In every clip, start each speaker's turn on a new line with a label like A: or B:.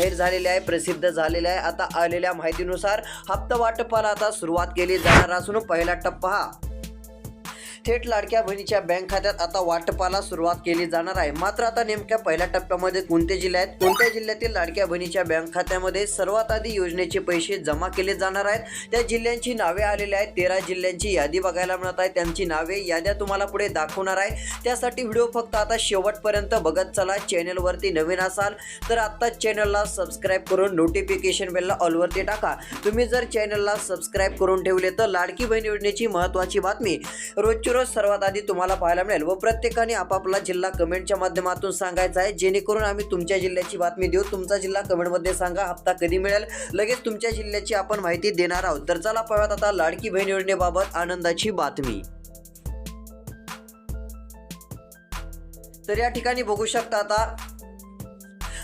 A: जाहीर झालेले आहे प्रसिद्ध झालेले आहे. आता आलेल्या माहितीनुसार हप्ता वाटपाला आता सुरुवात केली जाणार असून पहिला टप्पा हा थेट लाडक्या बहिणीच्या बँक खात्यात आता वाटपाला सुरुवात केली जाणार आहे. मात्र आता नेमक्या पहिल्या टप्प्यामध्ये कोणते जिल्हे आहेत? कोणत्या जिल्ह्यातील लाडक्या बहिणीच्या बँक खात्यामध्ये सर्वात आधी योजनेचे पैसे जमा केले जाणार आहेत? त्या जिल्ह्यांची नावे आलेली आहेत. तेरा जिल्ह्यांची यादी बघायला मिळत आहे. त्यांची नावे याद्या तुम्हाला पुढे दाखवणार आहे. त्यासाठी व्हिडिओ फक्त आता शेवटपर्यंत बघत चला. चॅनलवरती नवीन असाल तर आत्ताच चॅनलला सबस्क्राईब करून नोटिफिकेशन बेलला ऑलवरती टाका. तुम्ही जर चॅनलला सबस्क्राईब करून ठेवले तर लाडकी बहीण योजनेची महत्त्वाची बातमी रोजची रोज सर्वात आधी तुम्हाला पाहायला मिळेल व प्रत्येकाने आपापला जिल्हा कमेंटच्या माध्यमातून सांगायचा आहे. जेणेकरून आम्ही तुमच्या जिल्ह्याची बातमी देऊ. तुमचा जिल्हा कमेंटमध्ये सांगा हप्ता कधी मिळेल? लगेच तुमच्या जिल्ह्याची आपण माहिती देणार आहोत. तर चला पाहूयात आता लाडकी बहीण योजनेबाबत आनंदाची बातमी. तर या ठिकाणी बघू शकता आता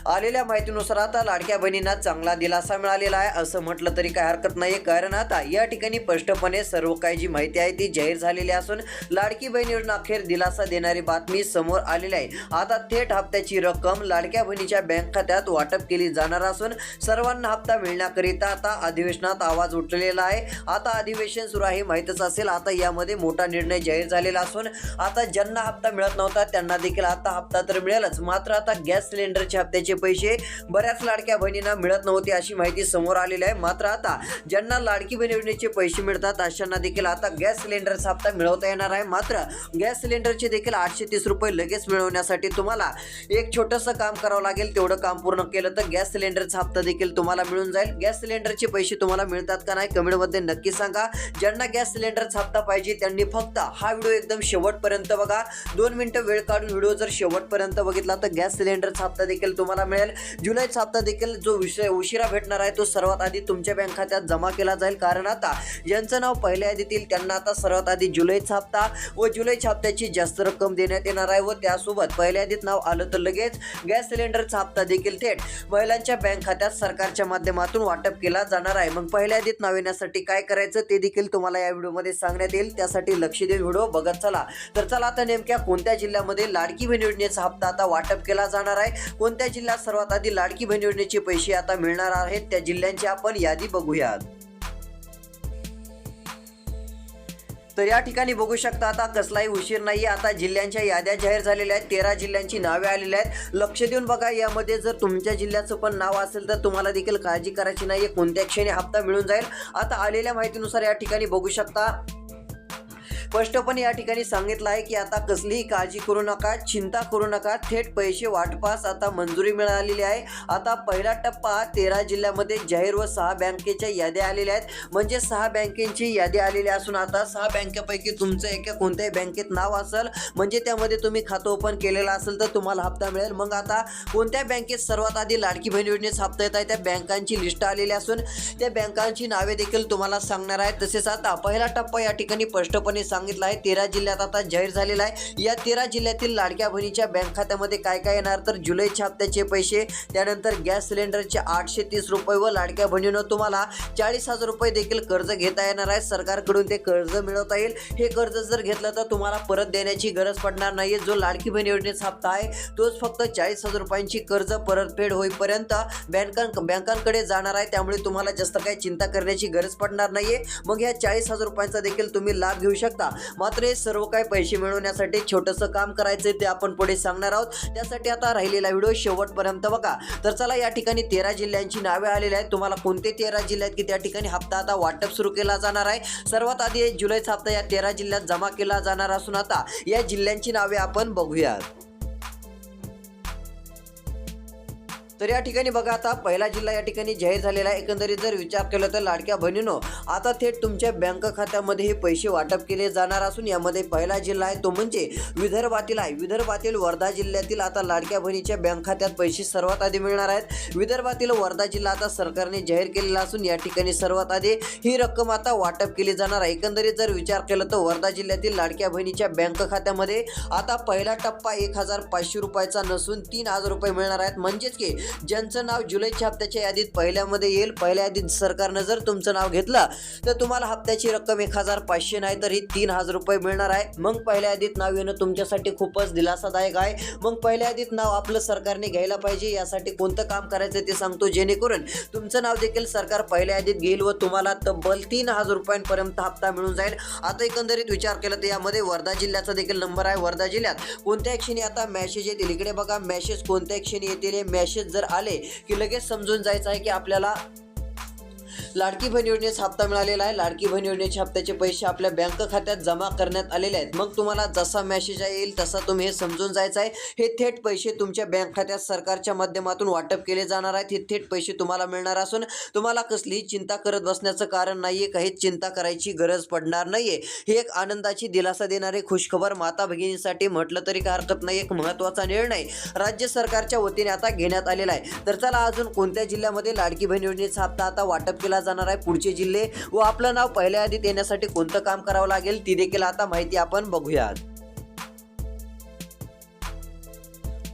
A: आलेल्या माहितीनुसार आता लाडक्या बहिणींना चांगला दिलासा मिळालेला आहे. असं म्हटलं तरी काय हरकत नाही कारण आता या ठिकाणी स्पष्टपणे सर्व काही जी माहिती आहे ती जाहीर झालेली असून लाडकी बहीण योजना अखेर दिलासा देणारी बातमी समोर आलेली आहे. आता थेट हप्त्याची रक्कम लाडक्या बहिणीच्या बँक खात्यात वाटप केली जाणार असून सर्वांना हप्ता मिळण्याकरिता आता अधिवेशनात आवाज उठलेला आहे. आता अधिवेशन सुरू आहे माहीतच असेल. आता यामध्ये मोठा निर्णय जाहीर झालेला असून आता ज्यांना हप्ता मिळत नव्हता त्यांना देखील आता हप्ता तर मिळेलच. मात्र आता गॅस सिलेंडरच्या हप्त्याचे पैसे बऱ्याच लाडक्या बहिणींना मिळत नव्हते अशी माहिती समोर आलेली आहे. मात्र आता ज्यांना लाडकी बहीण योजनेचे पैसे मिळतात अशांना देखील आता गॅस सिलेंडरचा हप्ता मिळवता येणार आहे. मात्र गॅस सिलेंडरचे देखील आठशे तीस रुपये लगेच मिळवण्यासाठी तुम्हाला एक छोटंसं काम करावं लागेल. तेवढं काम पूर्ण केलं तर गॅस सिलेंडरचा हप्ता देखील तुम्हाला मिळून जाईल. गॅस सिलेंडरचे पैसे तुम्हाला मिळतात का नाही कमेंटमध्ये नक्की सांगा. ज्यांना गॅस सिलेंडरचा हप्ता पाहिजे त्यांनी फक्त हा व्हिडिओ एकदम शेवटपर्यंत बघा. दोन मिनटं वेळ काढून व्हिडिओ जर शेवटपर्यंत बघितला तर गॅस सिलेंडरचा हप्ता देखील तुम्हाला मिळेल. जुलैचा हप्ता देखील जो विषय उशिरा भेटणार आहे तो सर्वात आधी तुमच्या बँक खात्यात जमा केला जाईल. कारण आता ज्यांचं नाव पहिल्या यादीतील त्यांना आता सर्वात आधी जुलैचा हप्ता व जुलैच्या हप्त्याची जास्त रक्कम देण्यात येणार आहे व त्यासोबत पहिल्या यादीत नाव आलं तर लगेच गॅस सिलेंडरचा हप्ता देखील थेट महिलांच्या बँक खात्यात सरकारच्या माध्यमातून वाटप केला जाणार आहे. मग पहिल्या यादीत नाव येण्यासाठी काय करायचं ते देखील तुम्हाला या व्हिडिओमध्ये सांगण्यात येईल. त्यासाठी लक्ष देऊन व्हिडिओ बघत चला. तर चला आता नेमक्या कोणत्या जिल्ह्यामध्ये लाडकी बहीण योजनेचा हप्ता आता वाटप केला जाणार आहे? कोणत्या जिल्ह्यात सर्वात आधी लाडकी बहीण योजनेचे पैसे आता मिळणार आहेत त्या जिल्ह्यांची आपण यादी बघूयात. तर या ठिकाणी बघू शकता आता कसलाही उशीर नाही आता जिल्ह्यांच्या याद्या जाहीर झालेल्या आहेत तेरा जिल्ह्यांची नावे आलेली आहेत. लक्ष देऊन बघा यामध्ये जर तुमच्या जिल्ह्याचं पण नाव असेल तर तुम्हाला देखील काळजी करायची नाही कोणत्या क्षणी हप्ता मिळून जाईल. आता आलेल्या माहितीनुसार या ठिकाणी बघू शकता स्पष्टपणे या ठिकाणी सांगितलं आहे की आता कसलीही काळजी करू नका चिंता करू नका थेट पैसे वाटपास आता मंजुरी मिळालेली आहे. आता पहिला टप्पा तेरा जिल्ह्यामध्ये जाहीर व सहा बँकेच्या याद्या आलेल्या आहेत. म्हणजे सहा बँकेची यादी आलेली असून आता सहा बँकेपैकी तुमचं एका कोणत्याही बँकेत नाव असेल म्हणजे त्यामध्ये तुम्ही खातं ओपन केलेलं असेल तर तुम्हाला हप्ता मिळेल. मग आता कोणत्या बँकेत सर्वात आधी लाडकी बहीण योजनेस हप्ता येत आहे? त्या बँकांची लिस्ट आलेली असून त्या बँकांची नावे देखील तुम्हाला सांगणार आहेत तसेच आता पहिला टप्पा या ठिकाणी स्पष्टपणे सांगितलं आहे. तेरा जिल्ह्यात आता जाहीर झालेला आहे. या तेरा जिल्ह्यातील लाडक्या बहिणीच्या बँक खात्यामध्ये काय काय येणार? तर जुलैच्या हप्त्याचे पैसे त्यानंतर गॅस सिलेंडरचे आठशे तीस रुपये व लाडक्या बहिणीनं तुम्हाला चाळीस हजार रुपये देखील कर्ज घेता येणार आहे. सरकारकडून ते कर्ज मिळवता येईल. हे कर्ज जर घेतलं तर तुम्हाला परत देण्याची गरज पडणार नाही जो लाडकी बहीण योजनेचा हप्ता आहे तोच फक्त चाळीस हजार रुपयांची कर्ज परतफेड होईपर्यंत बँकां बँकांकडे जाणार आहे. त्यामुळे तुम्हाला जास्त काही चिंता करण्याची गरज पडणार नाहीये. मग या चाळीस हजार रुपयांचा देखील तुम्ही लाभ घेऊ शकता. मात्र हे सर्व काही पैसे मिळवण्यासाठी छोटंसं काम करायचं ते आपण पुढे सांगणार आहोत. त्यासाठी आता राहिलेला व्हिडिओ शेवटपर्यंत बघा. तर चला या ठिकाणी तेरा जिल्ह्यांची नावे आलेली आहेत. तुम्हाला कोणते तेरा जिल्हे आहेत की त्या ठिकाणी हप्ता आता वाटप सुरू केला जाणार आहे? सर्वात आधी जुलैचा हप्ता या तेरा जिल्ह्यात जमा केला जाणार असून आता या जिल्ह्यांची नावे आपण बघूयात. तर या ठिकाणी बघा आता पहिला जिल्हा या ठिकाणी जाहीर झालेला आहे. एकंदरीत जर विचार केला तर लाडक्या बहिणीनो आता थेट तुमच्या बँक खात्यामध्ये हे पैसे वाटप केले जाणार असून यामध्ये पहिला जिल्हा आहे तो म्हणजे विदर्भातील आहे. विदर्भातील वर्धा जिल्ह्यातील आता लाडक्या बहिणीच्या बँक खात्यात पैसे सर्वात आधी मिळणार आहेत. विदर्भातील वर्धा जिल्हा आता सरकारने जाहीर केलेला असून या ठिकाणी सर्वात आधी ही रक्कम आता वाटप केली जाणार आहे. एकंदरीत जर विचार केला तर वर्धा जिल्ह्यातील लाडक्या बहिणीच्या बँक खात्यामध्ये आता पहिला टप्पा एक हजार पाचशे रुपयाचा नसून तीन हजार रुपये मिळणार आहेत. म्हणजेच की ज्यांचं नाव जुलैच्या हप्त्याच्या यादीत पहिल्यामध्ये येईल. पहिल्या यादीत सरकारनं जर तुमचं नाव घेतलं तर तुम्हाला हप्त्याची रक्कम एक हजार पाचशे नाही तर ही तीन हजार रुपये मिळणार आहे. मग पहिल्या यादीत नाव येणं तुमच्यासाठी खूपच दिलासादायक आहे. मग पहिल्या यादीत नाव आपलं सरकारने घ्यायला पाहिजे यासाठी कोणतं काम करायचं ते सांगतो जेणेकरून तुमचं नाव देखील सरकार पहिल्या यादीत घेईल व तुम्हाला तब्बल तीन हजार रुपयांपर्यंत हप्ता मिळून जाईल. आता एकंदरीत विचार केला तर यामध्ये वर्धा जिल्ह्याचा देखील नंबर आहे. वर्धा जिल्ह्यात कोणत्या क्षणी आता मॅसेज येतील. इकडे बघा मॅसेज कोणत्या क्षणी येतील. हे मॅसेज जर आले की लगेच समजून जायचं आहे की आपल्याला लाडकी बहीण योजनेचा हप्ता मिळालेला आहे. लाडकी बहीण योजनेच्या हप्त्याचे पैसे आपल्या बँक खात्यात जमा करण्यात आलेले आहेत. मग तुम्हाला जसा मेसेज येईल तसा तुम्ही हे समजून जायचं आहे. हे थेट पैसे तुमच्या बँक खात्यात सरकारच्या माध्यमातून वाटप केले जाणार आहेत. हे थेट पैसे तुम्हाला मिळणार असून तुम्हाला कसलीही चिंता करत बसण्याचं कारण नाहीये. काहीच चिंता करायची गरज पडणार नाहीये. ही एक आनंदाची दिलासा देणारी खुशखबर माता भगिनींसाठी म्हटलं तरी काय हरकत नाही. एक महत्त्वाचा निर्णय राज्य सरकारच्या वतीने आता घेण्यात आलेला आहे. तर चला अजून कोणत्या जिल्ह्यामध्ये लाडकी बहीण योजनेचा हप्ता आता वाटप केला जाणार आहे पुढचे जिल्हे व आपलं नाव पहिल्या यादीत येण्यासाठी कोणतं काम करावं लागेल ती देखील आता माहिती आपण बघूयात.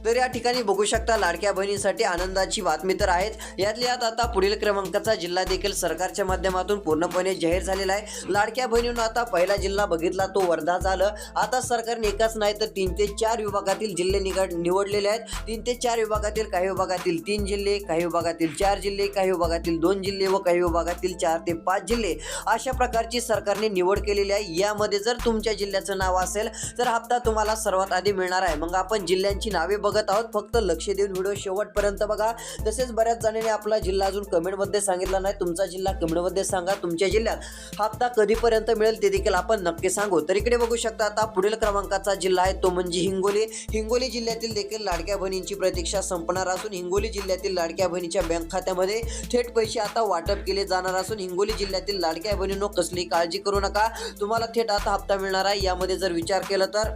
A: तर या ठिकाणी बघू शकता लाडक्या बहिणींसाठी आनंदाची बातमी तर आहेत. यातल्या यात आता पुढील क्रमांकाचा जिल्हा देखील सरकारच्या माध्यमातून पूर्णपणे जाहीर झालेला आहे. लाडक्या बहिणींना आता पहिला जिल्हा बघितला तो वर्धा झालं. आता सरकारने एकाच नाही तर तीन ते चार विभागातील जिल्हे निगड निवडलेले आहेत. तीन ते चार विभागातील काही विभागातील तीन जिल्हे काही विभागातील चार जिल्हे काही विभागातील दोन जिल्हे व काही विभागातील चार ते पाच जिल्हे अशा प्रकारची सरकारने निवड केलेली आहे. यामध्ये जर तुमच्या जिल्ह्याचं नाव असेल तर हप्ता तुम्हाला सर्वात आधी मिळणार आहे. मग आपण जिल्ह्यांची नावे बघत आहोत. फक्त लक्ष देऊन व्हिडिओ शेवटपर्यंत बघा. तसेच बऱ्याच जणांनी आपला जिल्हा अजून कमेंटमध्ये सांगितला नाही. तुमचा जिल्हा कमेंटमध्ये सांगा. तुमच्या जिल्ह्यात हप्ता कधीपर्यंत मिळेल ते देखील आपण नक्की सांगू. तर इकडे बघू शकता आता पुढील क्रमांकाचा जिल्हा आहे तो म्हणजे हिंगोली. हिंगोली जिल्ह्यातील देखील लाडक्या बहिणींची प्रतीक्षा संपणार असून हिंगोली जिल्ह्यातील लाडक्या बहिणीच्या बँक खात्यामध्ये थेट पैसे आता वाटप केले जाणार असून हिंगोली जिल्ह्यातील लाडक्या बहिणींनो कसली काळजी करू नका. तुम्हाला थेट आता हप्ता मिळणार आहे. यामध्ये जर विचार केला तर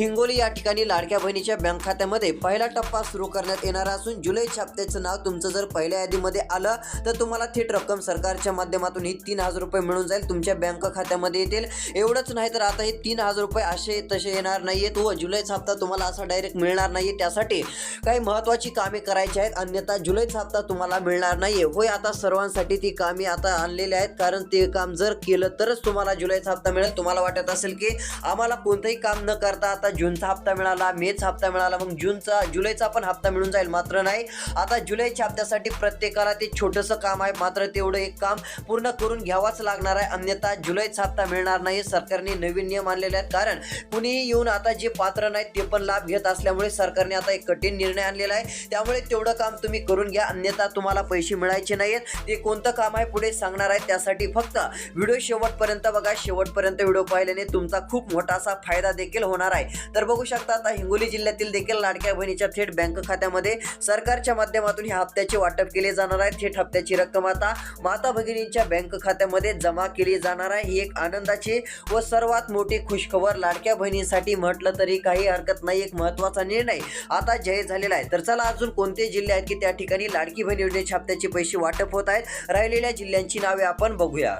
A: हिंगोली या ठिकाणी लाडक्या बहिणीच्या बँक खात्यामध्ये पहिला टप्पा सुरू करण्यात येणार असून जुलै हप्त्याचं नाव तुमचं जर पहिल्या यादीमध्ये आलं तर तुम्हाला थेट रक्कम सरकारच्या माध्यमातून ही तीन हजार रुपये मिळून जाईल. तुमच्या बँक खात्यामध्ये येतील. एवढंच नाही तर आता हे तीन हजार रुपये असे तसे येणार नाहीयेत व जुलैचा हप्ता तुम्हाला असा डायरेक्ट मिळणार नाही त्यासाठी काही महत्त्वाची कामे करायची आहेत. अन्यथा जुलैचा हप्ता तुम्हाला मिळणार नाहीये. होय आता सर्वांसाठी ती कामे आता आणलेली आहेत. कारण ते काम जर केलं तरच तुम्हाला जुलैचा हप्ता मिळेल. तुम्हाला वाटत असेल की आम्हाला कोणतंही काम न करता आता जूनचा हप्ता मिळाला मेचा हप्ता मिळाला मग जूनचा जुलैचा पण हप्ता मिळून जाईल मात्र नाही. आता जुलैच्या हप्त्यासाठी प्रत्येकाला ते छोटंसं काम आहे मात्र तेवढं एक काम पूर्ण करून घ्यावाच लागणार आहे. अन्यथा जुलैचा हप्ता मिळणार नाही सरकारने नवीन नियम आणलेले आहेत. कारण कुणीही येऊन आता जे पात्र नाहीत ते पण लाभ घेत असल्यामुळे सरकारने आता एक कठीण निर्णय आणलेला आहे. त्यामुळे तेवढं काम तुम्ही करून घ्या अन्यथा तुम्हाला पैसे मिळायचे नाहीत ते कोणतं काम आहे पुढे सांगणार आहे. त्यासाठी फक्त व्हिडिओ शेवटपर्यंत बघा. शेवटपर्यंत व्हिडिओ पाहिल्याने तुमचा खूप मोठा असा फायदा देखील होणार आहे. तर बघू शकता आता हिंगोली जिल्ह्यातील देखील लाडक्या बहिणीच्या थेट बँक खात्यामध्ये सरकारच्या माध्यमातून ह्या हप्त्याचे वाटप केले जाणार आहे. थेट हप्त्याची रक्कम आता माता भगिनींच्या बँक खात्यामध्ये जमा केली जाणार आहे. ही एक आनंदाची व सर्वात मोठी खुशखबर लाडक्या बहिणींसाठी म्हटलं तरी काही हरकत नाही. एक महत्त्वाचा निर्णय आता जाहीर झालेला आहे. तर चला अजून कोणते जिल्हे आहेत की त्या ठिकाणी लाडकी बहीण योजनेच्या हप्त्याचे पैसे वाटप होत आहेत? राहिलेल्या जिल्ह्यांची नावे आपण बघूया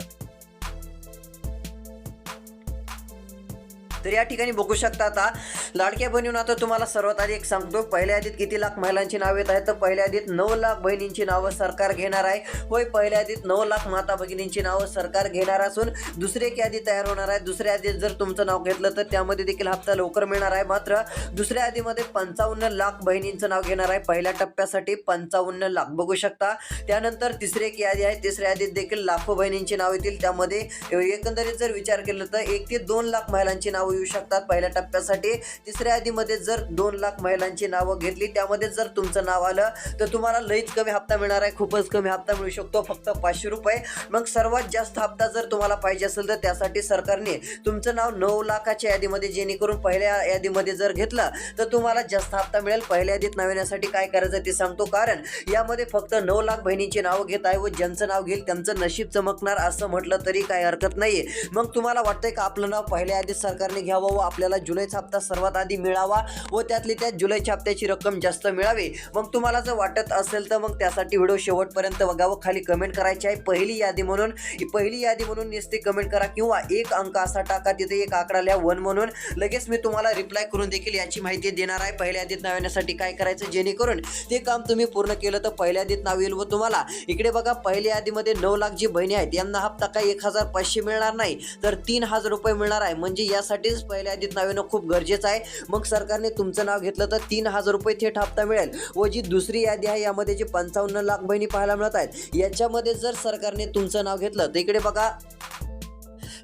A: तर या ठिकाणी बघू शकता आता लाडक्या बहिणीनं आता तुम्हाला सर्वात आधी एक सांगतो. पहिल्या यादीत किती लाख महिलांची नावे येत आहेत? तर पहिल्या यादीत नऊ लाख बहिणींची नावं सरकार घेणार आहे. होय पहिल्या यादीत नऊ लाख माता भगिनींची नावं सरकार घेणार असून दुसरी एक यादी तयार होणार आहे. दुसऱ्या यादीत जर तुमचं नाव घेतलं तर त्यामध्ये देखील हप्ता लवकर मिळणार आहे. मात्र दुसऱ्या यादीमध्ये पंचावन्न लाख बहिणींचं नाव घेणार आहे. पहिल्या टप्प्यासाठी पंचावन्न लाख. बघू शकता त्यानंतर तिसरी एक यादी आहे. तिसऱ्या यादीत देखील लाखो बहिणींची नाव येतील. त्यामध्ये एकंदरीत जर विचार केला तर एक ते दोन लाख महिलांची नावं येऊ शकतात. पहिल्या टप्प्यासाठी तिसऱ्या यादीमध्ये जर दोन लाख महिलांची नावं घेतली त्यामध्ये जर तुमचं नाव आलं तर तुम्हाला लईच कमी हप्ता मिळणार आहे. खूपच कमी हप्ता मिळू शकतो. फक्त पाचशे रुपये. मग सर्वात जास्त हप्ता जर तुम्हाला पाहिजे असेल तर त्यासाठी सरकारने तुमचं नाव नऊ लाखाच्या यादीमध्ये जेणेकरून पहिल्या यादीमध्ये जर घेतलं तर तुम्हाला जास्त हप्ता मिळेल. पहिल्या यादीत नाव येण्यासाठी काय करायचं ते सांगतो. कारण यामध्ये फक्त नऊ लाख बहिणींची नावं घेत आहे व ज्यांचं नाव घेईल त्यांचं नशीब चमकणार असं म्हटलं तरी काही हरकत नाही मग तुम्हाला वाटतंय का आपलं नाव पहिल्या यादीत सरकारने घ्यावं व आपल्याला जुलैचा हप्ता सर्वात आधी मिळावा व त्यातली त्यात जुलैच्या हप्त्याची रक्कम जास्त मिळावी. मग तुम्हाला जर वाटत असेल तर मग त्यासाठी व्हिडिओ शेवटपर्यंत बघावं खाली कमेंट करायची आहे. पहिली यादी म्हणून ही पहिली यादी म्हणून नुसती कमेंट करा किंवा एक अंक असा टाका तिथे एक आकडा लिहा वन म्हणून. लगेच मी तुम्हाला रिप्लाय करून देखील याची माहिती देणार आहे. पहिल्या यादीत नाव येण्यासाठी काय करायचं? जेणेकरून ते काम तुम्ही पूर्ण केलं तर पहिल्या यादीत नाव येईल व तुम्हाला. इकडे बघा पहिल्या यादीमध्ये नऊ लाख जी बहिणी आहेत यांना हप्ता काय? एक हजार पाचशे मिळणार नाही. तर तीन हजार रुपये मिळणार आहे. म्हणजे यासाठी यासाठीच पहिल्या यादीत नाव येणं खूप गरजेचं आहे. मग सरकारने तुमचं नाव घेतलं तर तीन हजार रुपये थेट हप्ता मिळेल. व जी दुसरी यादी आहे यामध्ये जे पंचावन्न लाख बहिणी पाहायला मिळत आहेत याच्यामध्ये जर सरकारने तुमचं नाव घेतलं तर इकडे बघा.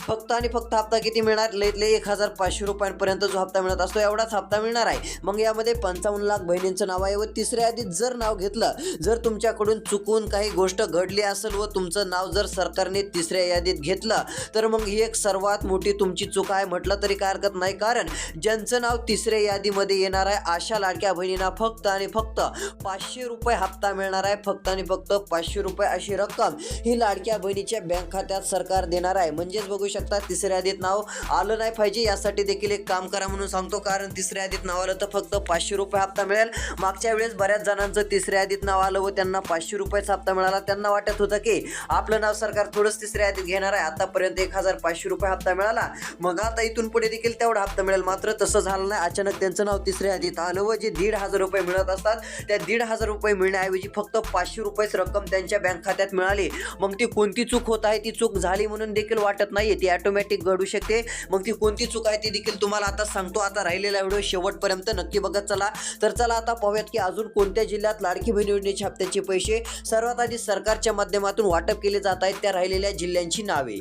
A: फक्त आणि फक्त हप्ता किती मिळणार? लईतले एक हजार पाचशे रुपयांपर्यंत जो हप्ता मिळत असतो एवढाच हप्ता मिळणार आहे. मग यामध्ये पंचावन्न लाख बहिणींचं नाव आहे व तिसऱ्या यादीत जर नाव घेतलं जर तुमच्याकडून चुकून काही गोष्ट घडली असेल व तुमचं नाव जर सरकारने तिसऱ्या यादीत घेतलं तर मग ही एक सर्वात मोठी तुमची चूक आहे म्हटलं तरी काय हरकत नाही. कारण ज्यांचं नाव तिसऱ्या यादीमध्ये येणार आहे अशा लाडक्या बहिणींना फक्त आणि फक्त पाचशे रुपये हप्ता मिळणार आहे. फक्त आणि फक्त पाचशे रुपये अशी रक्कम ही लाडक्या बहिणीच्या बँक खात्यात सरकार देणार आहे. म्हणजेच बघू शकता. तिसऱ्या यादीत नाव आलं नाही पाहिजे. यासाठी देखील एक काम करा म्हणून सांगतो. कारण तिसऱ्या यादीत नाव आलं तर फक्त पाचशे रुपये हप्ता मिळेल. मागच्या वेळेस बऱ्याच जणांचं तिसऱ्या यादीत नाव आलं व त्यांना पाचशे रुपयाचा हप्ता मिळाला. त्यांना वाटत होतं की आपलं नाव सरकार थोडंच तिसऱ्या यादीत घेणार आहे. आतापर्यंत एक हजार पाचशे रुपये हप्ता मिळाला. मग आता इथून पुढे देखील तेवढा हप्ता मिळेल. मात्र तसं झालं नाही. अचानक त्यांचं नाव तिसऱ्या यादीत आलं व जे दीड हजार रुपये मिळत असतात त्या दीड हजार रुपये मिळण्याऐवजी फक्त पाचशे रुपयेच रक्कम त्यांच्या बँक खात्यात मिळाली. मग ती कोणती चूक होत आहे? ती चूक झाली म्हणून देखील वाटत नाही ती ऑटोमॅटिक घडू शकते. मग ती कोणती चूक आहे ती देखील तुम्हाला आता सांगतो. आता राहिलेला व्हिडिओ शेवटपर्यंत नक्की बघत चला. तर चला आता पाहूयात की अजून कोणत्या जिल्ह्यात लाडकी बहीण योजनेच्या हप्त्याचे पैसे सर्वात आधी सरकारच्या माध्यमातून वाटप केले जात आहेत. त्या राहिलेल्या जिल्ह्यांची नावे.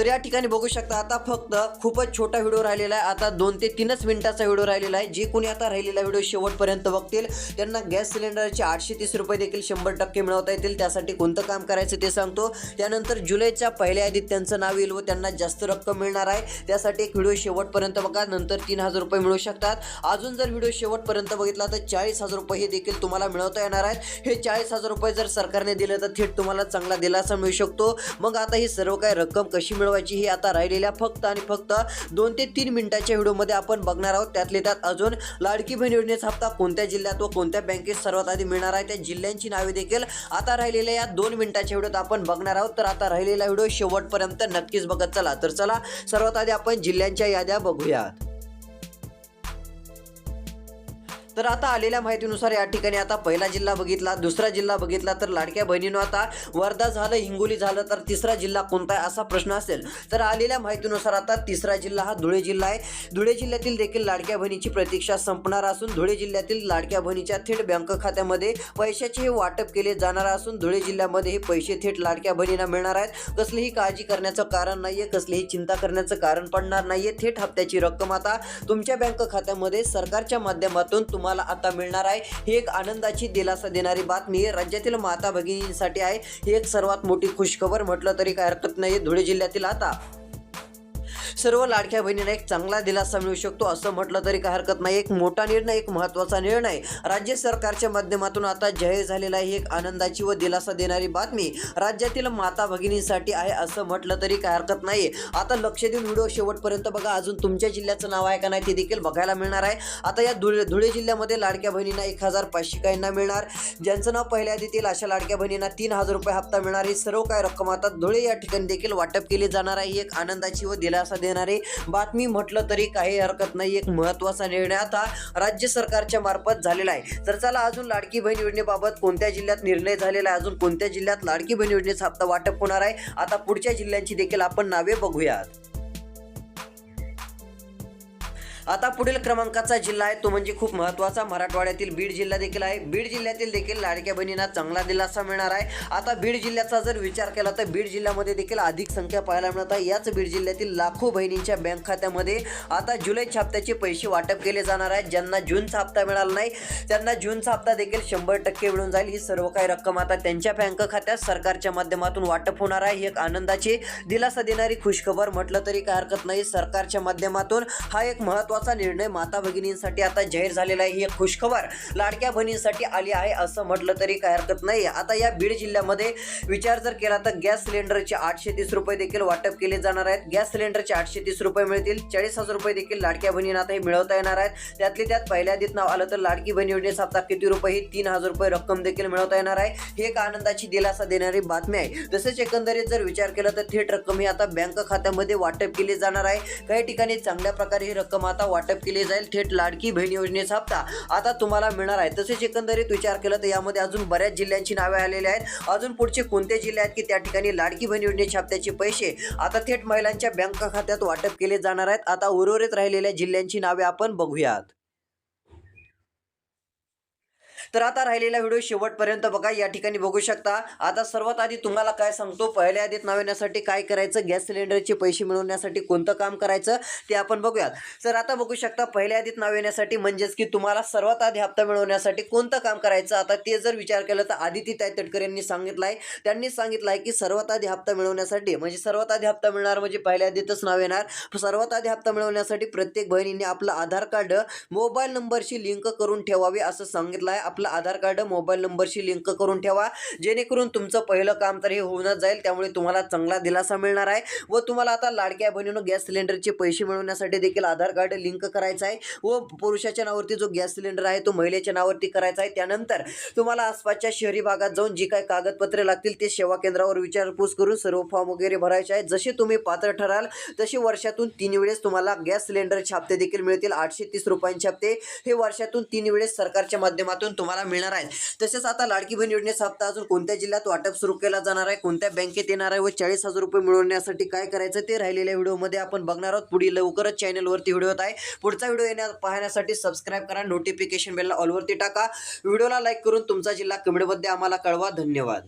A: तर या ठिकाणी बघू शकता आता फक्त खूपच छोटा व्हिडिओ राहिलेला आहे. आता दोन ते तीनच मिनिटाचा व्हिडिओ राहिलेला आहे. जे कोणी आता राहिलेला व्हिडिओ शेवटपर्यंत बघतील त्यांना गॅस सिलेंडरचे आठशे तीस रुपये देखील शंभर टक्के मिळवता येतील. त्यासाठी कोणतं काम करायचं ते सांगतो. त्यानंतर जुलैच्या पहिल्या यादीत त्यांचं नाव येईल व त्यांना जास्त रक्कम मिळणार आहे. त्यासाठी एक व्हिडिओ शेवटपर्यंत बघा. नंतर तीन हजार रुपये मिळू शकतात. अजून जर व्हिडिओ शेवटपर्यंत बघितला तर चाळीस हजार रुपये हे देखील तुम्हाला मिळवता येणार आहेत. हे चाळीस हजार रुपये जर सरकारने दिले तर थेट तुम्हाला चांगला दिलासा मिळू शकतो. मग आता ही सर्व काही रक्कम कशी मिळवायची ही आता राहिलेल्या फक्त आणि फक्त दोन ते तीन मिनिटाच्या व्हिडिओमध्ये आपण बघणार आहोत. त्यातले त्यात अजून लाडकी बहीण योजनेचा हप्ता कोणत्या जिल्ह्यात व कोणत्या बँकेत सर्वात आधी मिळणार आहे? त्या जिल्ह्यांची नावे देखील आता राहिलेल्या या दोन मिनिटाच्या व्हिडिओत आपण बघणार आहोत. तर आता राहिलेला व्हिडिओ शेवटपर्यंत नक्कीच बघत चला. तर चला सर्वात आधी आपण जिल्ह्यांच्या याद्या बघूयात. तर आता आलेल्या माहितीनुसार या ठिकाणी आता पहिला जिल्हा बघितला दुसरा जिल्हा बघितला तर लाडक्या बहिणीनं आता वर्धा झालं हिंगोली झालं तर तिसरा जिल्हा कोणता आहे असा प्रश्न असेल. तर आलेल्या माहितीनुसार आता तिसरा जिल्हा हा धुळे जिल्हा आहे. धुळे जिल्ह्यातील देखील लाडक्या बहिणीची प्रतीक्षा संपणार असून धुळे जिल्ह्यातील लाडक्या बहिणीच्या थेट बँक खात्यामध्ये पैशाचे हे वाटप केले जाणार असून धुळे जिल्ह्यामध्ये हे पैसे थेट लाडक्या बहिणींना मिळणार आहेत. कसलीही काळजी करण्याचं कारण नाहीये कसलीही चिंता करण्याचं कारण पडणार नाहीये. थेट हप्त्याची रक्कम आता तुमच्या बँक खात्यामध्ये सरकारच्या माध्यमातून तुम्हाला आता मिळणार आहे. ही एक आनंदाची दिलासा देणारी बातमी राज्यातील माता भगिनींसाठी आहे. ही एक सर्वात मोठी खुशखबर म्हटलं तरी काय हरकत नाही धुळे जिल्ह्यातील आता सर्व लाडक्या बहिणींना एक चांगला दिलासा मिळू शकतो असं म्हटलं तरी काय हरकत नाही. एक मोठा निर्णय एक महत्त्वाचा निर्णय. राज्य सरकारच्या माध्यमातून आता जाहीर झालेला आहे ही एक आनंदाची व दिलासा देणारी बातमी राज्यातील माता भगिनींसाठी आहे असं म्हटलं तरी काय हरकत नाही. आता लक्ष देऊन व्हिडिओ शेवटपर्यंत बघा अजून तुमच्या जिल्ह्याचं नाव आहे का नाही ते देखील बघायला मिळणार आहे. आता या धुळे धुळे जिल्ह्यामध्ये लाडक्या बहिणींना एक हजार पाचशे काहींना मिळणार. ज्यांचं नाव पहिल्या देतील अशा लाडक्या बहिणींना तीन हजार रुपये हप्ता मिळणार. ही सर्व काय रक्कम आता धुळे या ठिकाणी देखील वाटप केली जाणार आहे. ही एक आनंदाची व दिलासा देणारी बातमी म्हटलं तरी काही हरकत नाही. एक महत्त्वाचा निर्णय आता राज्य सरकारच्या मार्फत झालेला आहे. तर चला अजून लाडकी बहीण योजनेबाबत कोणत्या जिल्ह्यात निर्णय झालेला आहे? अजून कोणत्या जिल्ह्यात लाडकी बहीण योजनेचा हप्ता वाटप होणार आहे? आता पुढच्या जिल्ह्यांची देखील आपण नावे बघूयात. आता पुढील क्रमांकाचा जिल्हा आहे तो म्हणजे खूप महत्त्वाचा. मराठवाड्यातील बीड जिल्हा देखील आहे. बीड जिल्ह्यातील देखील लाडक्या बहिणींना चांगला दिलासा मिळणार आहे. आता बीड जिल्ह्याचा जर विचार केला तर बीड जिल्ह्यामध्ये देखील अधिक संख्या पाहायला मिळत आहे. याच बीड जिल्ह्यातील लाखो बहिणींच्या बँक खात्यामध्ये आता जुलै छाप्त्याचे पैसे वाटप केले जाणार आहेत. ज्यांना जूनचा हप्ता मिळाला नाही त्यांना जूनचा हप्ता देखील शंभर टक्के मिळून जाईल. ही सर्व काही रक्कम आता त्यांच्या बँक खात्यात सरकारच्या माध्यमातून वाटप होणार आहे. ही एक आनंदाची दिलासा देणारी खुशखबर म्हटलं तरी काय हरकत नाही. सरकारच्या माध्यमातून हा एक महत्त्वाचा महत्त्वाचा निर्णय माता भगिनींसाठी आता जाहीर झालेला आहे. ही एक खुशखबर लाडक्या बहिणींसाठी आली आहे असं म्हटलं तरी काय हरकत नाही आता या बीड जिल्ह्यामध्ये विचार जर केला तर गॅस सिलेंडरचे आठशे तीस रुपये देखील वाटप केले जाणार आहेत. गॅस सिलेंडरचे आठशे तीस रुपये मिळतील. चाळीस हजार रुपये देखील लाडक्या बहिणींना आता हे मिळवता येणार आहेत. त्यातले त्यात पहिल्या आधीत नाव आलं तर लाडकी बहिणी योजनेचा हप्ता किती रुपये ही तीन हजार रुपये रक्कम देखील मिळवता येणार आहे. ही एक आनंदाची दिलासा देणारी बातमी आहे. तसेच एकंदरीत जर विचार केला तर थेट रक्कम ही आता बँक खात्यामध्ये वाटप केली जाणार आहे. काही ठिकाणी चांगल्या प्रकारे ही रक्कम आता वाटप केले जाईल थेट लाडकी बहीण योजनेचा हप्ता आता तुम्हाला मिळणार आहे. तसेच एकंदरीत विचार केला तर यामध्ये अजून बऱ्याच जिल्ह्यांची नावे आलेली आहेत. अजून पुढचे कोणते जिल्हे आहेत की त्या ठिकाणी लाडकी बहीण योजनेच्या हप्त्याचे पैसे आता थेट महिलांच्या बँक खात्यात वाटप केले जाणार आहेत. आता उर्वरित राहिलेल्या जिल्ह्यांची नावे आपण बघूयात. तर आता राहिलेला व्हिडिओ शेवटपर्यंत बघा या ठिकाणी बघू शकता. आता सर्वात आधी तुम्हाला काय सांगतो पहिल्या आधीत नाव येण्यासाठी काय करायचं गॅस सिलेंडरचे पैसे मिळवण्यासाठी कोणतं काम करायचं ते आपण बघूयात. तर आता बघू शकता पहिल्या आधीत नाव येण्यासाठी म्हणजेच की तुम्हाला सर्वात आधी हप्ता मिळवण्यासाठी कोणतं काम करायचं आता ते जर विचार केला तर आदिती ताई तटकर यांनी सांगितलं आहे त्यांनी सांगितलं आहे की सर्वात आधी हप्ता मिळवण्यासाठी म्हणजे सर्वात आधी हप्ता मिळणार म्हणजे पहिल्या आधीतच नाव येणार. सर्वात आधी हप्ता मिळवण्यासाठी प्रत्येक बहिणीने आपलं आधार कार्ड मोबाईल नंबरशी लिंक करून ठेवावे असं सांगितलं आहे आपलं आधार कार्ड मोबाईल नंबरशी लिंक करून ठेवा. जेणेकरून तुमचं पहिलं काम तर हे होऊनच जाईल त्यामुळे तुम्हाला चांगला दिलासा मिळणार आहे. व तुम्हाला आता लाडक्या बहिणीनं गॅस सिलेंडरचे पैसे मिळवण्यासाठी देखील आधार कार्ड लिंक करायचं आहे. व पुरुषाच्या नावावरती जो गॅस सिलेंडर आहे तो महिलेच्या नावावरती करायचा आहे. त्यानंतर तुम्हाला आसपासच्या शहरी भागात जाऊन जी काही कागदपत्रे लागतील ते सेवा केंद्रावर विचारपूस करून सर्व फॉर्म वगैरे भरायचे आहेत. जसे तुम्ही पात्र ठराल तसे वर्षातून तीन वेळेस तुम्हाला गॅस सिलेंडर छापते देखील मिळतील. आठशे तीस रुपयांचे हप्ते. हे वर्षातून तीन वेळेस सरकारच्या माध्यमातून तुम्हाला मिळणार आहेत. तसेच आता लाडकी बहीण योजनेचा हप्ता अजून कोणत्या जिल्ह्यात वाटप सुरू केला जाणार आहे? कोणत्या बँकेत येणार आहे व चाळीस हजार रुपये मिळवण्यासाठी काय करायचं ते राहिलेल्या व्हिडिओमध्ये आपण बघणार आहोत. पुढील लवकरच चॅनलवरती व्हिडिओ आहे. पुढचा व्हिडिओ येण्या पाहण्यासाठी सबस्क्राईब करा नोटिफिकेशन बेलला ऑलवरती टाका. व्हिडिओला लाईक करून तुमचा जिल्हा कमेंटमध्ये आम्हाला कळवा. धन्यवाद.